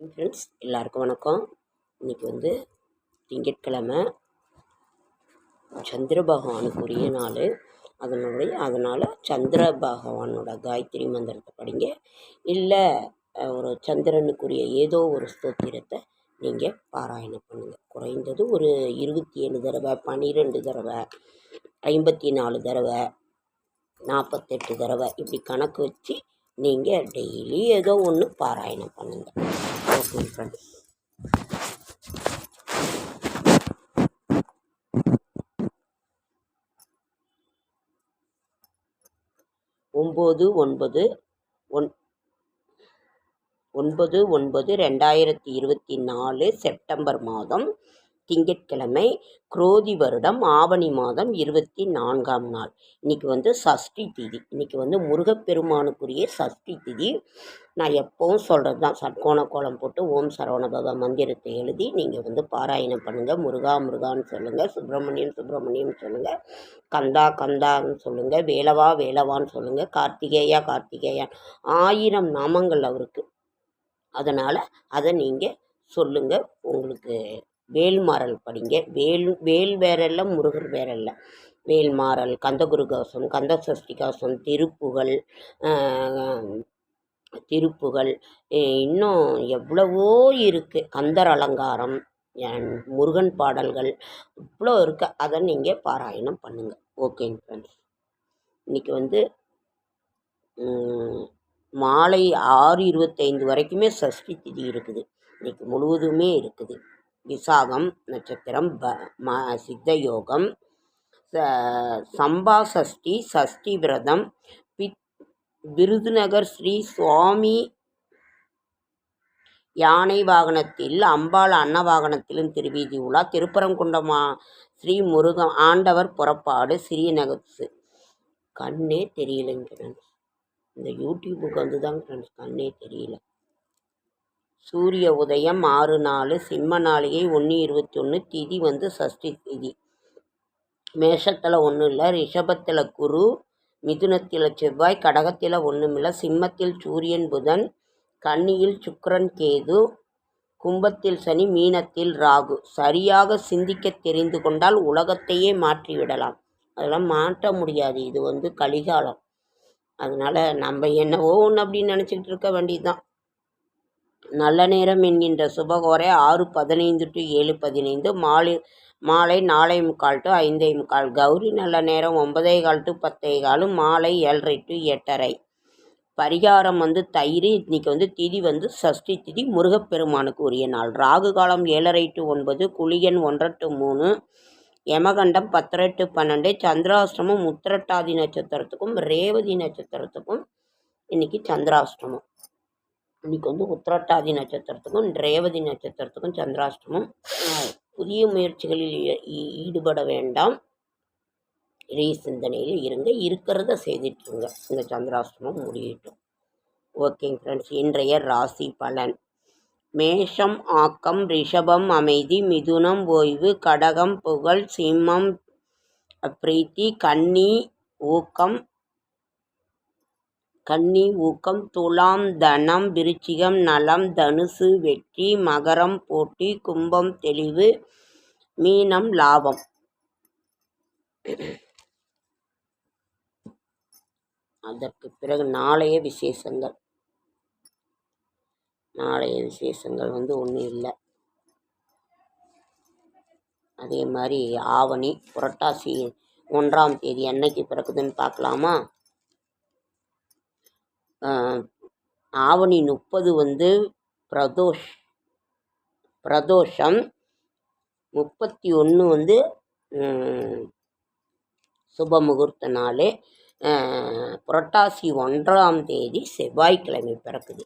Friends எல்லாருக்கும் வணக்கம். இன்றைக்கி வந்து திங்கட்கிழமை. சந்திர பகவானுக்குரிய நாள். அதனுடைய அதனால் சந்திர பகவானோட காயத்ரி மந்திரத்தை படிங்க. இல்லை ஒரு சந்திரனுக்குரிய ஏதோ ஒரு ஸ்தோத்திரத்தை நீங்கள் பாராயணம் பண்ணுங்கள் குறைந்தது ஒரு இருபத்தி ஏழு தடவை பன்னிரெண்டு தடவை ஐம்பத்தி நாலு தடவை நாற்பத்தெட்டு தடவை இப்படி கணக்கு வச்சு நீங்கள் டெய்லி ஏதோ ஒன்று பாராயணம் பண்ணுங்கள் ஓகே ஃப்ரெண்ட்ஸ் ஒம்பது ஒன்பது ஒன் ஒன்பது ஒன்பது ரெண்டாயிரத்தி இருபத்தி நாலு செப்டம்பர் மாதம் திங்கட்கிழமை குரோதி வருடம் ஆவணி மாதம் இருபத்தி நான்காம் நாள். இன்னைக்கு வந்து சஷ்டி திதி. இன்னைக்கு வந்து முருகப்பெருமானுக்குரிய சஷ்டி திதி. நான் எப்பவும் சொல்கிறது தான் சட்கோண கோலம் போட்டு ஓம் சரவணபவ மந்திரத்தை எழுதி நீங்கள் வந்து பாராயணம் பண்ணுங்கள் முருகா முருகான்னு சொல்லுங்கள் சுப்பிரமணியம் சுப்பிரமணியம் சொல்லுங்கள் கந்தா கந்தான்னு சொல்லுங்கள் வேலவா வேலவான்னு சொல்லுங்கள் கார்த்திகேயா கார்த்திகேயா ஆயிரம் நாமங்கள் அவருக்கு. அதனால் அதை நீங்கள் சொல்லுங்கள் உங்களுக்கு வேல்மாறல் படிங்க. வேல் வேல் வேறல்ல முருகர் வேற இல்லை வேல்மாறல் கந்தகுரு கவசம் கந்த சஷ்டி கவசம் திருப்புகழ் திருப்புகழ் இன்னும் எவ்வளவோ இருக்குது கந்தர் அலங்காரம் முருகன் பாடல்கள் இவ்வளோ இருக்குது அதை நீங்கள் பாராயணம் பண்ணுங்கள் ஓகேங்க ஃப்ரெண்ட்ஸ். இன்றைக்கி வந்து மாலை ஆறு இருபத்தைந்து வரைக்குமே சஷ்டி திதி இருக்குது. இன்னைக்கு முழுவதுமே இருக்குது. விசாகம் நட்சத்திரம் ப ம சித்த யோகம் ச- சம்பா சஷ்டி சஷ்டி விரதம் பித் விருதுநகர் ஸ்ரீ சுவாமி யானை வாகனத்தில் அம்பாள் அன்ன வாகனத்திலும் திருவீதி உலா திருப்பரங்குண்டமா ஸ்ரீ முருகன் ஆண்டவர் புறப்பாடு சிறியநகர் சி- கண்ணே தெரியலைங்க ஃப்ரெண்ட்ஸ் இந்த யூடியூபுக்கு வந்து தாங்க ஃப்ரெண்ட்ஸ் கண்ணே தெரியல. சூரிய உதயம் ஆறு நாலு சிம்ம நாளிகை ஒன்று இருபத்தி ஒன்று திதி வந்து சஷ்டி திதி. மேஷத்தில் ஒன்றும் இல்லை ரிஷபத்தில் குரு மிதுனத்தில் செவ்வாய் கடகத்தில் ஒன்றுமில்லை சிம்மத்தில் சூரியன் புதன் கன்னியில் சுக்கரன் கேது கும்பத்தில் சனி மீனத்தில் ராகு. சரியாக சிந்திக்க தெரிந்து கொண்டால் உலகத்தையே மாற்றிவிடலாம். அதெல்லாம் மாற்ற முடியாது. இது வந்து கலிகாலம். அதனால் நம்ம என்னவோ ஒன்று அப்படின்னு நினச்சிக்கிட்டு இருக்க வேண்டியதுதான். நல்ல நேரம் என்கின்ற சுபகோரை ஆறு பதினைந்து டு ஏழு பதினைந்து மாலை மாலை நாலே முக்கால் டு ஐந்தே முக்கால் கௌரி நல்ல நேரம் ஒன்பதே கால் டு பத்தே கால் மாலை ஏழரை டு எட்டரை. பரிகாரம் வந்து தயிர் இன்னைக்கு வந்து திதி வந்து சஷ்டி திதி முருகப்பெருமானுக்கு உரிய நாள். ராகு காலம் ஏழரை டு ஒன்பது குளியன் ஒன்றரை டு மூணு யமகண்டம் பத்தரை டு பன்னெண்டு சந்திராஷ்டமம் உத்திரட்டாதி நட்சத்திரத்துக்கும் ரேவதி நட்சத்திரத்துக்கும் இன்னைக்கு சந்திராஷ்டமம். இன்னைக்கு வந்து உத்திரட்டாதி நட்சத்திரத்துக்கும் ரேவதி நட்சத்திரத்துக்கும் சந்திராஷ்டமம். புதிய முயற்சிகளில் ஈ- ஈடுபட வேண்டாம். இறை சிந்தனையில் இருங்க. இருக்கிறத செய்துட்டுருங்க. இந்த சந்திராஷ்டமம் முடியட்டும். ஓகேங்க ஃப்ரெண்ட்ஸ் இன்றைய ராசி பலன். மேஷம் ஆக்கம் ரிஷபம் அமைதி மிதுனம் ஓய்வு கடகம் புகழ் சிம்மம் பிரீத்தி கன்னி ஊக்கம் கன்னி ஊக்கம் துலாம் தனம் விருச்சிகம் நலம் தனுசு வெற்றி மகரம் போட்டி கும்பம் தெளிவு மீனம் லாபம். அதற்கு பிறகு நாளைய விசேஷங்கள். நாளைய விசேஷங்கள் வந்து ஒன்றும் இல்லை. அதே மாதிரி ஆவணி புரட்டாசி ஒன்றாம் தேதி என்னைக்கு பிறக்குதுன்னு பார்க்கலாமா? ஆவணி முப்பது வந்து பிரதோஷ் பிரதோஷம். முப்பத்தி ஒன்று வந்து சுப முகூர்த்த நாள். புரட்டாசி ஒன்றாம் தேதி செவ்வாய்க்கிழமை பிறக்குது.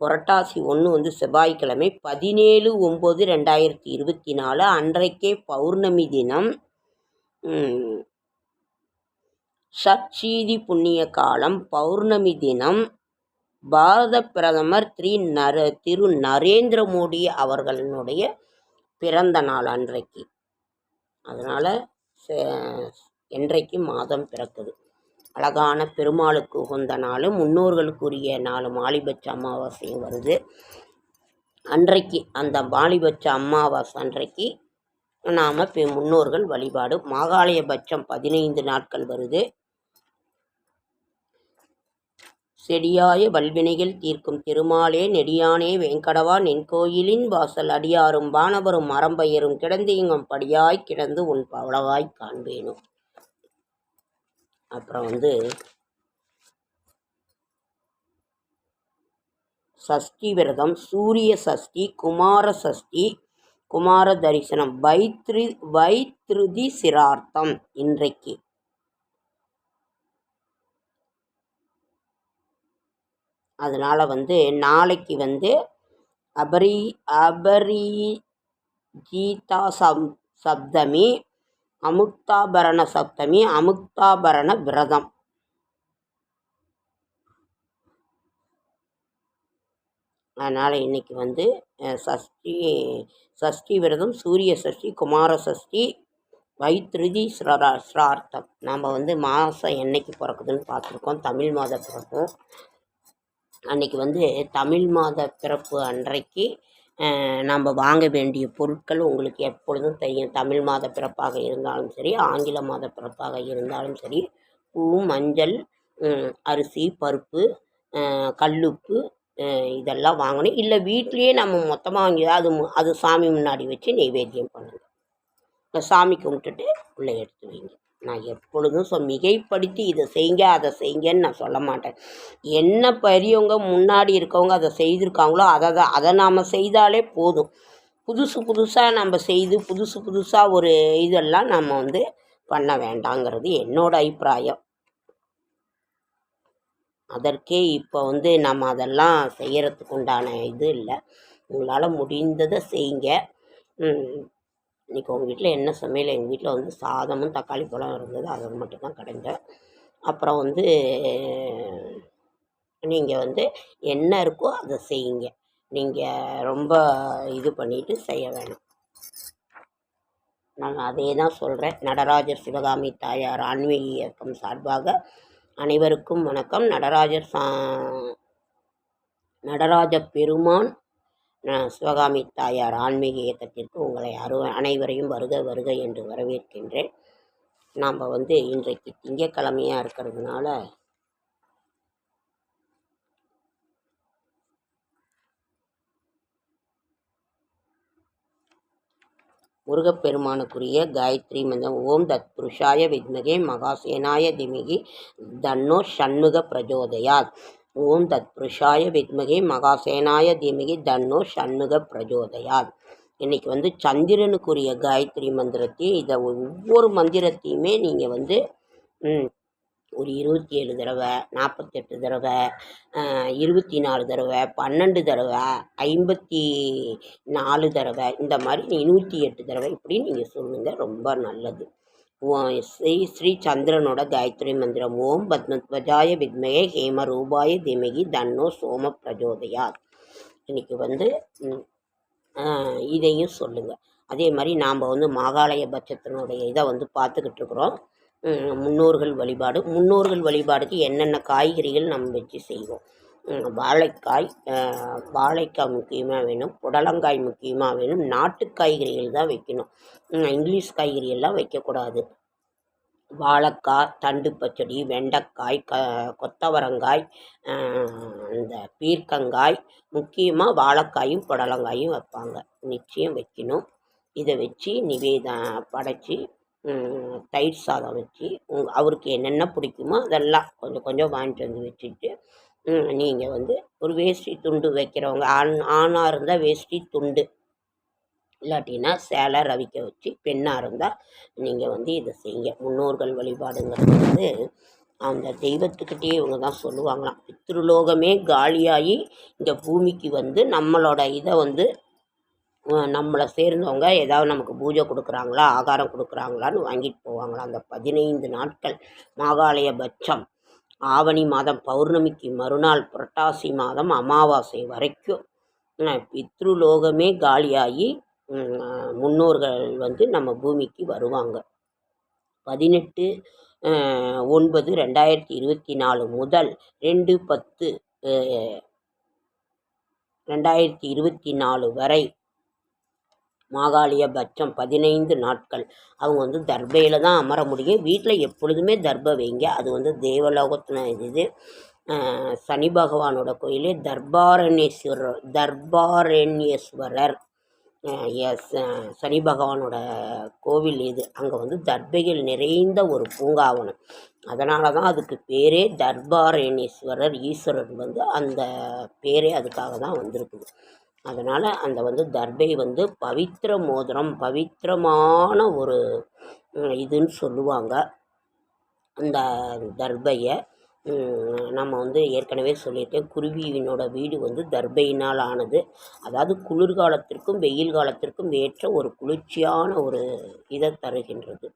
புரட்டாசி ஒன்று வந்து செவ்வாய்க்கிழமை பதினேழு ஒம்பது ரெண்டாயிரத்தி இருபத்தி நாலு அன்றைக்கே பௌர்ணமி தினம். ம், புண்ணிய காலம் பௌர்ணமி தினம் பாரத பிரதமர் திரு நர திரு நரேந்திர மோடி அவர்களினுடைய பிறந்த நாள் அன்றைக்கு. அதனால் என்றைக்கு மாதம் பிறக்குது. அழகான பெருமாளுக்கு உகந்த நாள் முன்னோர்களுக்குரிய நாள் மாலிபட்ச அமாவாசையும் வருது. அன்றைக்கு அந்த மாலிபட்ச அமாவாசை அன்றைக்கு நாம் முன்னோர்கள் வழிபாடு மாகாளயபட்சம் பதினைந்து நாட்கள் வருது. செடியாய வல்வினைகள் தீர்க்கும் திருமாலே நெடியானே வேங்கடவா நென்கோயிலின் வாசல் அடியாரும் வானவரும் மரம்பயரும் கிடந்தியங்கும் படியாய் கிடந்து உன் பவளவாய் காண்பேனும் அப்புறம் வந்து சஷ்டி விரதம் சூரிய சஷ்டி குமார சஷ்டி குமார தரிசனம் வைத்ரி வைத்ருதி சிரார்த்தம் இன்றைக்கு. அதனால் வந்து நாளைக்கு வந்து அபரி அபரிஜீதா சப் சப்தமி அமுக்தாபரண சப்தமி அமுக்தாபரண விரதம் அதனால் இன்றைக்கி வந்து சஷ்டி சஷ்டி விரதம் சூரிய சஷ்டி குமார சஷ்டி வைத்திருதி ஸ்ரா ஸ்ரார்த்தம். நாம் வந்து மாதம் என்னைக்கு பிறக்குதுன்னு பார்த்துருக்கோம் தமிழ் மாத பிறக்கும். அன்றைக்கி வந்து தமிழ் மாத பிறப்பு அன்றைக்கு நம்ம வாங்க வேண்டிய பொருட்கள் உங்களுக்கு எப்பொழுதும் தெரியும். தமிழ் மாத பிறப்பாக இருந்தாலும் சரி ஆங்கில மாத பிறப்பாக இருந்தாலும் சரி பூ மஞ்சள் அரிசி பருப்பு கல்லுப்பு இதெல்லாம் வாங்கணும். இல்லை வீட்லேயே நம்ம மொத்தமாக வாங்கி அது அது சாமி முன்னாடி வச்சு நெய்வேத்தியம் பண்ணுங்கள் சாமி கும்பிட்டுட்டு உள்ளே எடுத்து வைங்க. நான் எப்பொழுதும் சொ மிகைப்படுத்தி இதை செய்யுங்க அதை செய்யுங்கன்னு நான் சொல்ல மாட்டேன். என்ன பெரியவங்க முன்னாடி இருக்கவங்க அதை செய்திருக்காங்களோ அதை தான் அதை நாம் செய்தாலே போதும். புதுசு புதுசாக நம்ம செய்து புதுசு புதுசாக ஒரு இதெல்லாம் நம்ம வந்து பண்ண வேண்டாங்கிறது என்னோடய அபிப்பிராயம். அதற்கே இப்போ வந்து நம்ம அதெல்லாம் செய்கிறதுக்கு உண்டான இது இல்லை. உங்களால் முடிந்ததை செய்யுங்க இன்றைக்கி உங்கள் வீட்டில் என்ன சமையல்? எங்கள் வீட்டில் வந்து சாதமும் தக்காளி பழம் இருந்தது. அதை மட்டும்தான் கடைஞ்சேன் அப்புறம் வந்து நீங்கள் வந்து என்ன இருக்கோ அதை செய்யுங்க. நீங்கள் ரொம்ப இது பண்ணிவிட்டு செய்ய வேணாம். நான் அதே தான் சொல்கிறேன் நடராஜர் சிவகாமி தாயார் ஆன்மீக இயக்கம் சார்பாக அனைவருக்கும் வணக்கம். நடராஜர் சா நடராஜ பெருமான் சிவகாமி தாயார் ஆன்மீக இயக்கத்திற்கு உங்களை அரு அனைவரையும் வருக வருக என்று வரவேற்கின்றேன். நாம் வந்து இன்றைக்கு திங்கக்கிழமையாக இருக்கிறதுனால முருகப்பெருமானுக்குரிய காயத்ரி மந்திரம் ஓம் தத் புருஷாய வித்மகே மகாசேனாய திமிகி தன்னோ ஷண்முக பிரஜோதயாத். ஓம் தத் புருஷாய வித்மகி மகாசேனாய தீமகி தன்னோ சண்முக பிரஜோதயால் இன்றைக்கி வந்து சந்திரனுக்குரிய காயத்ரி மந்திரத்தையும் இதை ஒவ்வொரு மந்திரத்தையுமே நீங்கள் வந்து ஒரு இருபத்தி ஏழு தடவை நாற்பத்தெட்டு தடவை இருபத்தி நாலு தடவை பன்னெண்டு தடவை ஐம்பத்தி நாலு தடவை இந்த மாதிரி நூற்றி எட்டு தடவை இப்படி நீங்கள் சொல்லுங்கள் ரொம்ப நல்லது. ஸ்ரீ ஸ்ரீ சந்திரனோட காயத்ரி மந்திரம். ஓம் பத்மத்வஜாய வித்மய ஹேம ரூபாய திமகி தன்னோ சோம பிரஜோதயா இன்னைக்கு வந்து இதையும் சொல்லுங்கள் அதே மாதிரி நாம் வந்து மாகாலய பட்சத்தினுடைய இதை வந்து பார்த்துக்கிட்டு இருக்கிறோம். முன்னோர்கள் வழிபாடு. முன்னோர்கள் வழிபாடுக்கு என்னென்ன காய்கறிகள் நம்ம வச்சு செய்வோம்? வாழைக்காய் வாழைக்காய் முக்கியமாக வேணும் புடலங்காய் முக்கியமாக வேணும் நாட்டு காய்கறிகள் தான் வைக்கணும். இங்கிலீஷ் காய்கறியெல்லாம் வைக்கக்கூடாது. வாழைக்காய் தண்டு பச்சடி வெண்டைக்காய் க கொத்தவரங்காய் இந்த பீர்க்கங்காய் முக்கியமாக வாழைக்காயும் புடலங்காயும் வைப்பாங்க. நிச்சயம் வைக்கணும். இதை வச்சு நிவேதா படைச்சி தயிர் சாதம் வச்சு அவருக்கு என்னென்ன பிடிக்குமோ அதெல்லாம் கொஞ்சம் கொஞ்சம் வாங்கிட்டு வந்து வச்சுட்டு நீங்கள் வந்து ஒரு வேஷ்டி துண்டு வைக்கிறவங்க. ஆண் ஆணாக இருந்தால் வேஷ்டி துண்டு. இல்லாட்டினா சேலை ரவிக்க வச்சு பெண்ணாக இருந்தால் நீங்கள் வந்து இதை செய்யுங்க. முன்னோர்கள் வழிபாடுங்கிறது வந்து அந்த தெய்வத்துக்கிட்டே இவங்க தான் சொல்லுவாங்களாம். பித்ருலோகமே காலியாகி இந்த பூமிக்கு வந்து நம்மளோட இதை வந்து நம்மளை சேர்ந்தவங்க ஏதாவது நமக்கு பூஜை கொடுக்குறாங்களா ஆகாரம் கொடுக்குறாங்களான்னு வாங்கிட்டு போவாங்களாம். அந்த பதினைந்து நாட்கள் மாகாலய பட்சம் ஆவணி மாதம் பௌர்ணமிக்கு மறுநாள் புரட்டாசி மாதம் அமாவாசை வரைக்கும் பித்ருலோகமே காலியாகி முன்னோர்கள் வந்து நம்ம பூமிக்கு வருவாங்க. பதினெட்டு ஒன்பது ரெண்டாயிரத்தி இருபத்தி நாலு முதல் ரெண்டு பத்து ரெண்டாயிரத்தி இருபத்தி நாலு வரை மாகாளியபட்சம் பதினைந்து நாட்கள். அவங்க வந்து தர்பையில் தான் அமர முடியும். வீட்டில் எப்பொழுதுமே தர்பை வைங்க. அது வந்து தேவலோகத்தின இது சனி பகவானோட கோயிலே தர்பாரண்யேஸ்வரர். தர்பாரண்யேஸ்வரர் எஸ் சனி பகவானோட கோவில் இது. அங்கே வந்து தர்பைகள் நிறைந்த ஒரு பூங்காவனம். அதனால தான் அதுக்கு பேரே தர்பாரண்யேஸ்வரர் ஈஸ்வரர் வந்து அந்த பேரே அதுக்காக தான் வந்திருக்குது. அதனால் அந்த வந்து தர்பை வந்து பவித்திர மோதிரம் பவித்திரமான ஒரு இதுன்னு சொல்லுவாங்க. அந்த தர்பையை நம்ம வந்து ஏற்கனவே சொல்லியிருக்கேன் குருவியினோட வீடு வந்து தர்பையினால் ஆனது. அதாவது குளிர்காலத்திற்கும் வெயில் காலத்திற்கும் ஏற்ற ஒரு குளிர்ச்சியான ஒரு இதை தருகின்றது.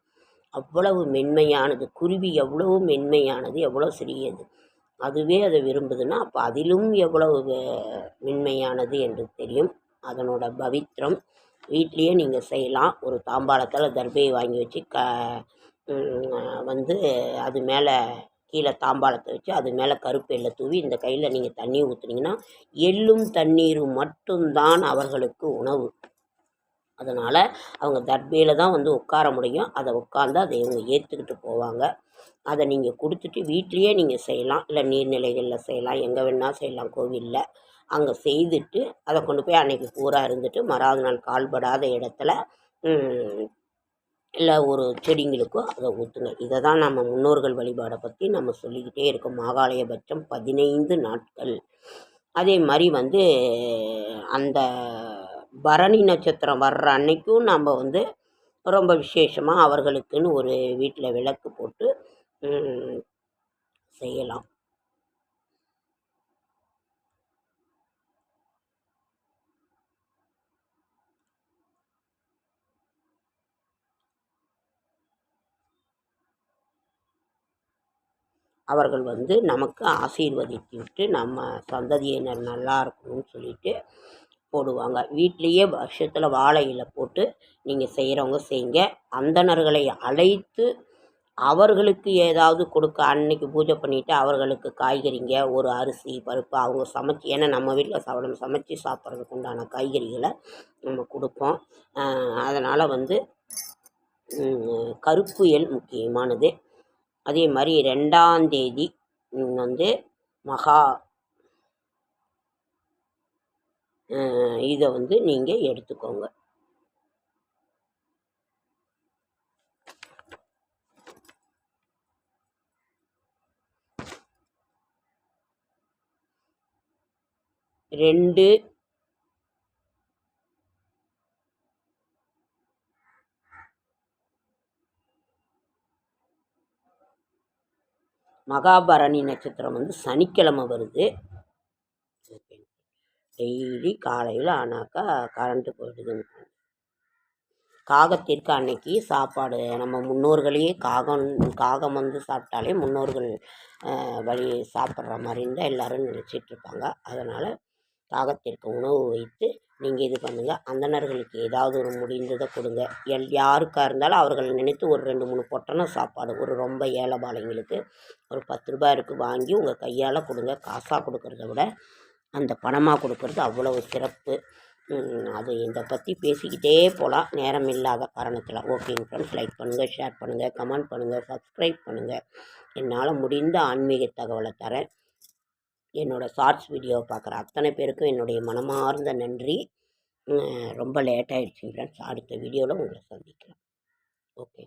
அவ்வளவு மென்மையானது. குருவி எவ்வளவு மென்மையானது எவ்வளோ சிறியது. அதுவே அதை விரும்புதுன்னா அப்போ அதிலும் எவ்வளவு மென்மையானது என்று தெரியும். அதனோட பவித்திரம் வீட்லேயே நீங்கள் செய்யலாம். ஒரு தாம்பாளத்தில் தர்பையை வாங்கி வச்சு க வந்து அது மேலே கீழே தாம்பாளத்தை வச்சு அது மேலே கருப்பு எல்லை தூவி இந்த கையில் நீங்கள் தண்ணி ஊற்றுனீங்கன்னா எள்ளும் தண்ணீரும் மட்டும்தான் அவர்களுக்கு உணவு. அதனால் அவங்க தர்பையில் தான் வந்து உட்கார முடியும். அதை உட்காந்து அதை இவங்க ஏற்றுக்கிட்டு போவாங்க. அதை நீங்கள் கொடுத்துட்டு வீட்லேயே நீங்கள் செய்யலாம். இல்லை நீர்நிலைகளில் செய்யலாம். எங்கே வேணால் செய்யலாம். கோவிலில். அங்கே செய்துட்டு அதை கொண்டு போய் அன்றைக்கி பூரா இருந்துட்டு மறாவது நாள் கால்படாத இடத்துல இல்லை ஒரு செடிங்களுக்கோ அதை ஊற்றுங்க இதை தான் நம்ம முன்னோர்கள் வழிபாடை பற்றி நம்ம சொல்லிக்கிட்டே இருக்கோம். மாகாளயபட்சம் பதினைந்து நாட்கள். அதே மாதிரி வந்து அந்த பரணி நட்சத்திரம் வர்ற அன்னைக்கும் நம்ம வந்து ரொம்ப விசேஷமாக அவர்களுக்குன்னு ஒரு வீட்டில் விளக்கு போட்டு செய்யலாம். அவர்கள் வந்து நமக்கு ஆசீர்வதித்து விட்டு நம்ம சந்ததியினர் நல்லா இருக்கணும்னு சொல்லிட்டு போடுவாங்க. வீட்லேயே வருஷத்தில் வாழை இலை போட்டு நீங்கள் செய்கிறவங்க செய்யுங்க அந்தணர்களை அழைத்து அவர்களுக்கு ஏதாவது கொடுக்க அன்னைக்கு பூஜை பண்ணிவிட்டு அவர்களுக்கு காய்கறிங்க ஒரு அரிசி பருப்பு அவங்க சமைச்சி ஏன்னா நம்ம வீட்டில் சாப்பிட சமைச்சு சாப்பிட்றதுக்கு உண்டான காய்கறிகளை நம்ம கொடுப்போம். அதனால் வந்து கருப்பு எல் முக்கியமானது. அதே மாதிரி ரெண்டாம் தேதி வந்து மகா இதை வந்து நீங்கள் எடுத்துக்கோங்க. ரெண்டு. மகாபரணி நட்சத்திரம் வந்து சனிக்கிழமை வருது. டெய்லி காலையில் ஆனாக்கா கரண்ட்டு போயிடுதுங்க. காகத்திற்கு அன்னைக்கு சாப்பாடு நம்ம முன்னோர்களையே காகம் காகம் வந்து சாப்பிட்டாலே முன்னோர்கள் வழி சாப்பிட்ற மாதிரி தான் எல்லோரும் நினச்சிட்டு இருப்பாங்க. அதனால் காகத்திற்கு உணவு வைத்து நீங்கள் இது பண்ணுங்கள் அந்தணர்களுக்கு ஏதாவது ஒரு முடிந்ததை கொடுங்க. எல் யாருக்காக இருந்தாலும் அவர்கள் நினைத்து ஒரு ரெண்டு மூணு பொட்டணம் சாப்பாடு ஒரு ரொம்ப ஏழை பாலைங்களுக்கு ஒரு பத்து ரூபாய் இருக்குது வாங்கி உங்கள் கையால் கொடுங்க. காசாக கொடுக்குறத விட அந்த பணமாக கொடுக்கறது அவ்வளவு சிறப்பு. அது இதை பற்றி பேசிக்கிட்டே போகலாம் நேரம் இல்லாத காரணத்தில். ஓகேங்க ஃப்ரெண்ட்ஸ் லைக் பண்ணுங்கள் ஷேர் பண்ணுங்கள் கமெண்ட் பண்ணுங்கள் சப்ஸ்கிரைப் பண்ணுங்கள் என்னால் முடிந்த ஆன்மீக தகவலை தரேன். என்னோடய ஷார்ட்ஸ் வீடியோவை பார்க்குற அத்தனை பேருக்கும் என்னுடைய மனமார்ந்த நன்றி. ரொம்ப லேட் ஆகிடுச்சு ஃப்ரெண்ட்ஸ் அடுத்த வீடியோவில் உங்களை சந்திக்கிறேன் ஓகே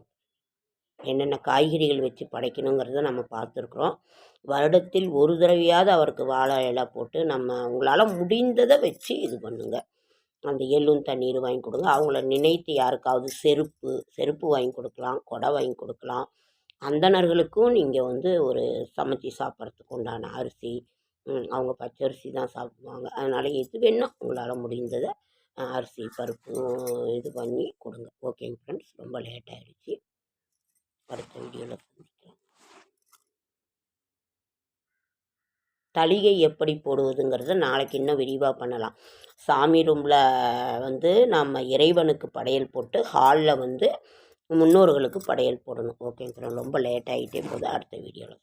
என்னென்ன காய்கறிகள் வச்சு படைக்கணுங்கிறத நம்ம பார்த்துருக்குறோம். வருடத்தில் ஒரு தடவையாவது அவருக்கு வாழை இலை போட்டு நம்ம உங்களால் முடிந்ததை வச்சு இது பண்ணுங்கள் அந்த எள்ளும் தண்ணீர் வாங்கி கொடுங்க. அவங்கள நினைத்து யாருக்காவது செருப்பு செருப்பு வாங்கி கொடுக்கலாம் கொடை வாங்கி கொடுக்கலாம். அந்தணர்களுக்கும் நீங்கள் வந்து ஒரு சமைச்சி சாப்பிட்றதுக்கு உண்டான அரிசி அவங்க பச்சரிசி தான் சாப்பிடுவாங்க. அதனால் எது வேணும் உங்களால் முடிந்ததை அரிசி பருப்பு இது பண்ணி கொடுங்க. ஓகேங்க ஃப்ரெண்ட்ஸ் ரொம்ப லேட் ஆகிடுச்சி அடுத்த வீடியோவில் சந்திக்கலாம் தளிகை எப்படி போடுவதுங்கிறத நாளைக்கு இன்னும் விரிவாக பண்ணலாம். சாமி ரூமில் வந்து நம்ம இறைவனுக்கு படையல் போட்டு ஹாலில் வந்து முன்னோர்களுக்கு படையல் போடணும். ஓகேங்க ரொம்ப லேட் ஆகிட்டே போகுது. அடுத்த வீடியோவில்